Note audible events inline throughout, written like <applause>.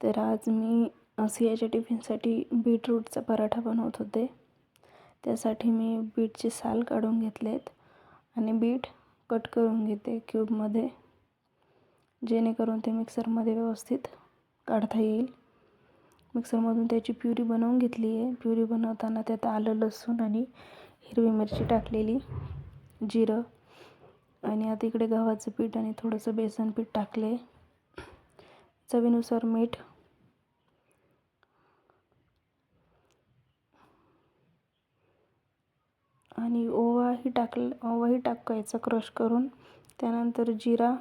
तर आज मी सियाच्या टिफिनसाठी बीटरूटचा पराठा बनवत होते. त्यासाठी मी बीटचे साल काढून घेतलेत आणि बीट कट करून घेते क्यूबमध्ये जेणेकरून ते मिक्सरमध्ये व्यवस्थित काढता येईल. मिक्सरमधून त्याची प्युरी बनवून घेतली आहे. प्युरी बनवताना त्यात आलं लसूण आणि हिरवी मिरची टाकलेली जिरं आणि आता इकडे गव्हाचं पीठ आणि थोडंसं बेसन पीठ टाकले. चवीनुसार मीठ आणि ओवाही टाकलं ओवाही टाकायचा क्रश करून. त्यानंतर जिरा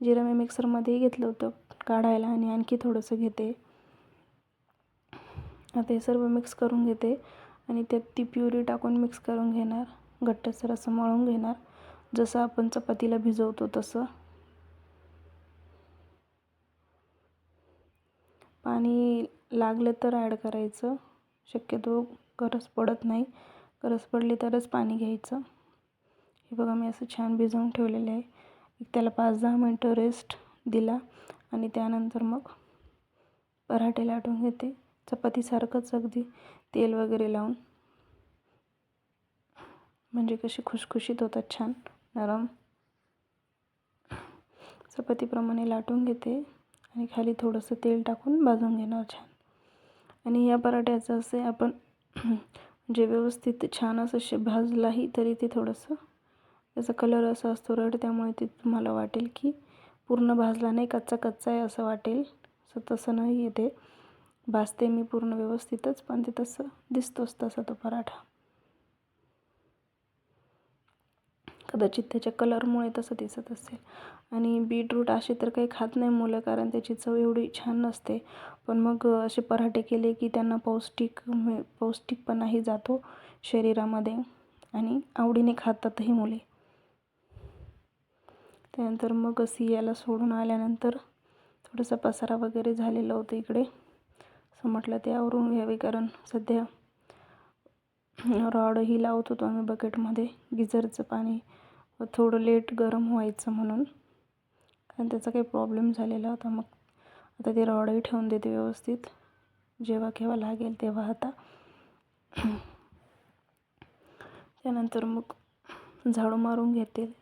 जिरा मी मिक्सरमध्येही घेतलं होतं काढायला आणि आणखी थोडंसं घेते. आता हे सर्व मिक्स करून घेते आणि त्यात ती प्युरी टाकून मिक्स करून घेणार घट्टसर असं मळून घेणार. जसं आपण चपातीला भिजवतो तसं. पाणी लागलं तर ॲड करायचं. शक्यतो गरज पडत नाही. गरज पडली तरच पाणी घ्यायचं. हे बघा मी असं छान भिजवून ठेवलेलं आहे. एक त्याला पाच दहा मिनटं रेस्ट दिला आणि त्यानंतर मग पराठे लाटून घेते. चपातीसारखंच अगदी तेल वगैरे लावून. म्हणजे कशी खुशखुशीत होतात छान नरम. चपातीप्रमाणे लाटून घेते आणि खाली थोडंसं तेल टाकून भाजून घेणार छान. आणि या पराठ्याचं असे आपण जे व्यवस्थित छान असं शे भाजलाही तरी ते थोडंसं त्याचा कलर असा असतो रेड त्यामुळे ते तुम्हाला वाटेल की पूर्ण भाजला नाही कच्चा कच्चा आहे असं वाटेल. असं तसं नाही येते भाजते मी पूर्ण व्यवस्थितच पण ते तसं दिसतोच तसा तो पराठा. कदाचित त्याच्या कलरमुळे तसं दिसत असेल. आणि बीटरूट असे तर काही खात नाही मुलं कारण त्याची चव एवढी छान नसते. पण मग असे पराठे केले की त्यांना पौष्टिक म्हणजे पौष्टिकपणाही जातो शरीरामध्ये. आणि आवडीने खातातही मुले. त्यानंतर मग सियाला सोडून आल्यानंतर थोडासा पसारा वगैरे झालेला होतं इकडे. असं म्हटलं ते आवरून घ्यावे कारण सध्या रॉडही लावत होतो आम्ही बकेटमध्ये गिझरचं पाणी थोडं लेट गरम व्हायचं म्हणून. कारण त्याचा काही प्रॉब्लेम झालेला होता मग. आता ते रॉडही ठेवून देते व्यवस्थित. जेव्हा केव्हा लागेल तेव्हा आता. त्यानंतर मग झाडू मारून घेते.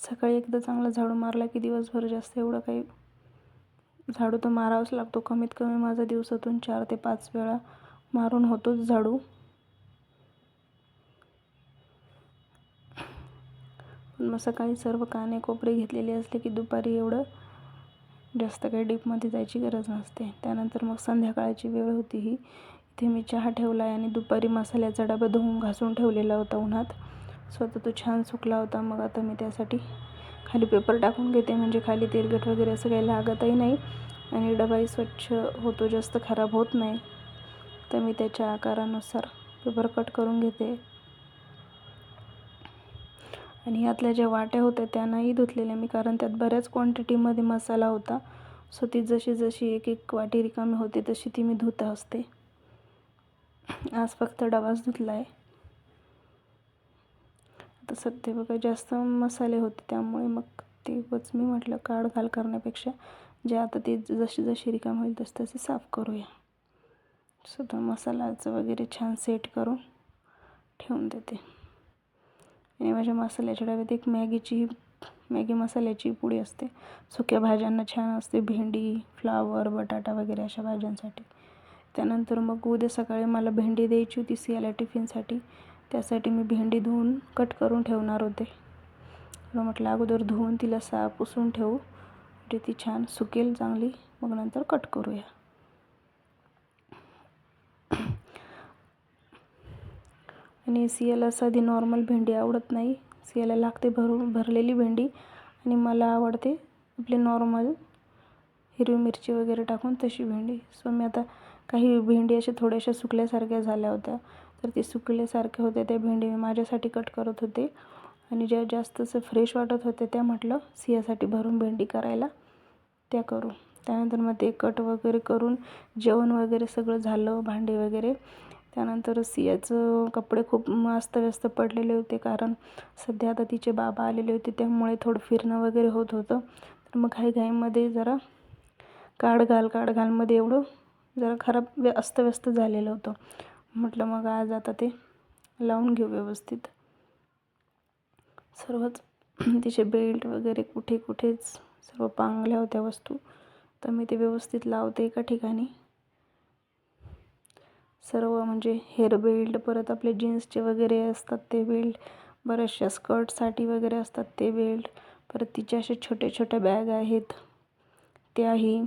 सकाळी एकदा चांगला झाडू मारला की दिवसभर जास्त एवढं काही झाडू तर मारावाच लागतो. कमीत कमी माझा दिवसातून चार ते पाच वेळा मारून होतोच झाडू. पण मग सकाळी सर्व काने कोपरे घेतलेले असले की दुपारी एवढं जास्त काही डीपमध्ये जायची गरज नसते. त्यानंतर मग संध्याकाळची वेळ होती ही. इथे मी चहा ठेवला आहे आणि दुपारी मसाल्याचा डबा धुवून घासून ठेवलेला होता उन्हात. स्वतः तो छान सुकला होता. मग आता मी त्यासाठी खाली पेपर टाकून घेते म्हणजे खाली तेलकट वगैरे असं काही लागतही नाही. आणि डबाही स्वच्छ होतो जास्त खराब होत नाही. तर मी त्याच्या आकारानुसार पेपर कट करून घेते. आणि यातल्या ज्या वाट्या होत्या त्यांनाही धुतलेल्या मी कारण त्यात बऱ्याच क्वांटिटीमध्ये मसाला होता. सो ती जशी जशी एक एक वाटी रिकामी होते तशी ती मी धुत असते. आज फक्त डबाच धुतला आहे तसं ते बघा जास्त मसाले होते त्यामुळे मग ते उगाच मी म्हटलं काढ घाल करण्यापेक्षा जे आता ते जशी जशी रिकाम होईल तसं तसे साफ करूया. सुद्धा मसाल्याचं वगैरे छान सेट करून ठेवून देते. आणि माझ्या मसाल्याच्या डब्यात एक मॅगीची मॅगी मसाल्याची पुडी असते. सुक्या भाज्यांना छान असते भेंडी फ्लावर बटाटा वगैरे अशा भाज्यांसाठी. त्यानंतर मग उद्या सकाळी मला भेंडी द्यायची होती सियाला टिफिनसाठी त्यासाठी मी भेंडी धुवून कट करून ठेवणार होते. म्हटलं अगोदर धुवून तिला साफ पुसून ठेवू. म्हणजे ती छान सुकेल चांगली. मग नंतर कट करूया. आणि सियाला साधी नॉर्मल भेंडी आवडत नाही. सियाला लागते भरून भरलेली भेंडी. आणि मला आवडते आपली नॉर्मल हिरवी मिरची वगैरे टाकून तशी भेंडी. सो मी आता काही भेंडी अशा थोड्याशा सुकल्यासारख्या झाल्या होत्या. तर ते सुकल्यासारखे होते त्या भेंडी मी माझ्यासाठी कट करत होते. आणि ज्या जास्त असं फ्रेश वाटत होते त्या म्हटलं सियासाठी भरून भेंडी करायला. त्या करू. त्यानंतर मग ते कट वगैरे करून जेवण वगैरे सगळं झालं भांडे वगैरे. त्यानंतर सियाचं कपडे खूप अस्तव्यस्त पडलेले होते कारण सध्या आता तिचे बाबा आलेले होते त्यामुळे थोडं फिरणं वगैरे होत होतं. तर मग घाईघाईमध्ये जरा काढ घाल काढ घालमध्ये एवढं जरा खराब व्य अस्तव्यस्त झालेलं होतं. म्हटलं मग आज आता ते लावून घेऊ व्यवस्थित. सर्वच तिचे बेल्ट वगैरे कुठे कुठेच सर्व पांगल्या होत्या वस्तू. तर मी ते व्यवस्थित लावते एका ठिकाणी. सर्व म्हणजे हेअर बेल्ट परत आपले जीन्सचे वगैरे असतात ते बेल्ट बऱ्याचशा स्कर्टसाठी वगैरे असतात ते बेल्ट परत तिचे अशा छोट्या छोट्या बॅग आहेत. त्याही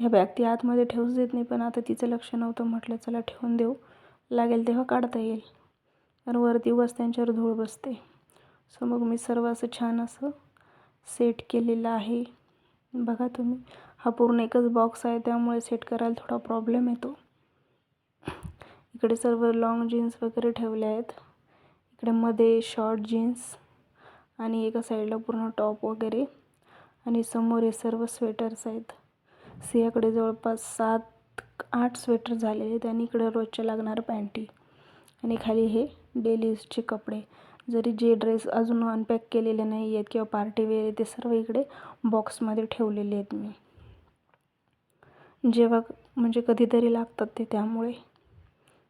ह्या बॅग ती आतमध्ये ठेवूच देत नाही पण आता तिचं लक्ष नव्हतं म्हटलं चला ठेवून देऊ. लागेल तेव्हा काढता येईल. कारण वरती उगाच त्यांच्यावर धूळ बसते. सो मग मी सर्व असं छान असं सेट केलेलं आहे. बघा तुम्ही हा पूर्ण एकच बॉक्स आहे त्यामुळे सेट करायला थोडा प्रॉब्लेम येतो. इकडे सर्व लाँग जीन्स वगैरे ठेवले आहेत. इकडे मध्ये शॉर्ट जीन्स आणि एका साईडला पूर्ण टॉप वगैरे. आणि समोर हे सर्व स्वेटर्स आहेत. सियाकडे जवळपास सात आठ स्वेटर झालेले आहेत आणि इकडे रोजच्या लागणारं पॅन्टी आणि खाली हे डेली यूजचे कपडे. जरी जे ड्रेस अजून अनपॅक केलेले नाही आहेत किंवा पार्टी वेअर ते सर्व इकडे बॉक्समध्ये ठेवलेले आहेत मी. जेव्हा म्हणजे कधीतरी लागतात ते त्यामुळे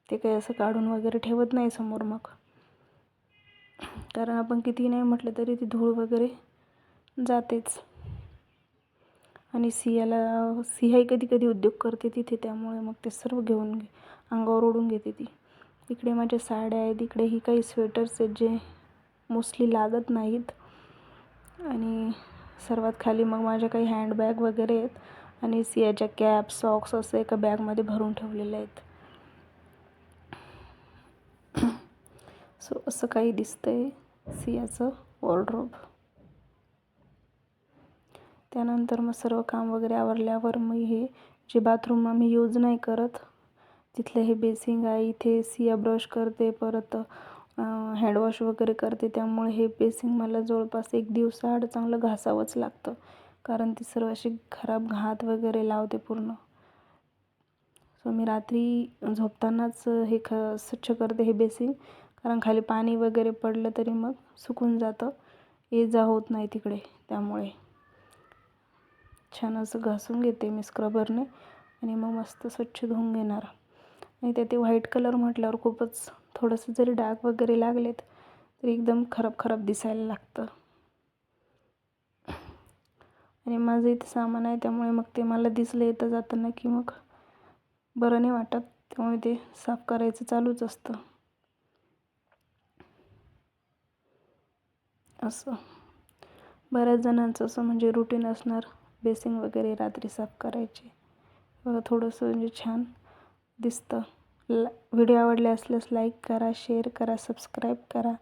ते काही असं काढून वगैरे ठेवत नाही समोर मग. कारण आपण किती नाही म्हटलं तरी ती धूळ वगैरे जातेच. आणि सियाला सियाही कधी कधी उद्योग करते तिथे त्यामुळे मग ते सर्व घेऊन घे अंगावर ओढून घेते ती. इकडे माझ्या साड्या आहेत इकडे ही काही स्वेटर्स आहेत जे मोस्टली लागत नाहीत. आणि सर्वात खाली मग माझ्या काही हँडबॅग वगैरे आहेत आणि सियाच्या कॅप सॉक्स असं एका बॅगमध्ये भरून ठेवलेले आहेत. <clears throat> सो असं काही दिसतंय सियाचं वॉर्ड्रोब त्यानंतर मग सर्व काम वगैरे आवरल्यावर मी हे जे बाथरूम आम्ही यूज नाही करत तिथलं हे बेसिंग आहे इथे सिया ब्रश करते परत हँडवॉश वगैरे करते. त्यामुळे हे बेसिंग मला जवळपास एक दिवसाआड चांगलं घासावंच लागतं. कारण ती सर्व अशी खराब घात वगैरे लावते पूर्ण. सो मी रात्री झोपतानाच हे ख स्वच्छ करते हे बेसिंग कारण खाली पाणी वगैरे पडलं तरी मग सुकून जातं. ये जा होत नाही तिकडे. त्यामुळे छान असं घासून घेते मी स्क्रबरने आणि मग मस्त स्वच्छ धुवून घेणार. आणि ते व्हाईट कलर म्हटल्यावर खूपच थोडंसं जरी डाग वगैरे लागलेत तरी एकदम खराब खराब दिसायला लागतं. आणि माझं इथं सामान आहे त्यामुळे मग ते मला दिसलं येतं जाताना की मग बरं नाही वाटत त्यामुळे ते साफ करायचं चालूच असतं. असं. बऱ्याच जणांचं असं म्हणजे रुटीन असणार. बेसिंग वगैरे रात्री साफ करायचे. बघा थोडंसं म्हणजे छान दिसतं. ला व्हिडिओ आवडले असल्यास लाईक करा शेअर करा सबस्क्राईब करा.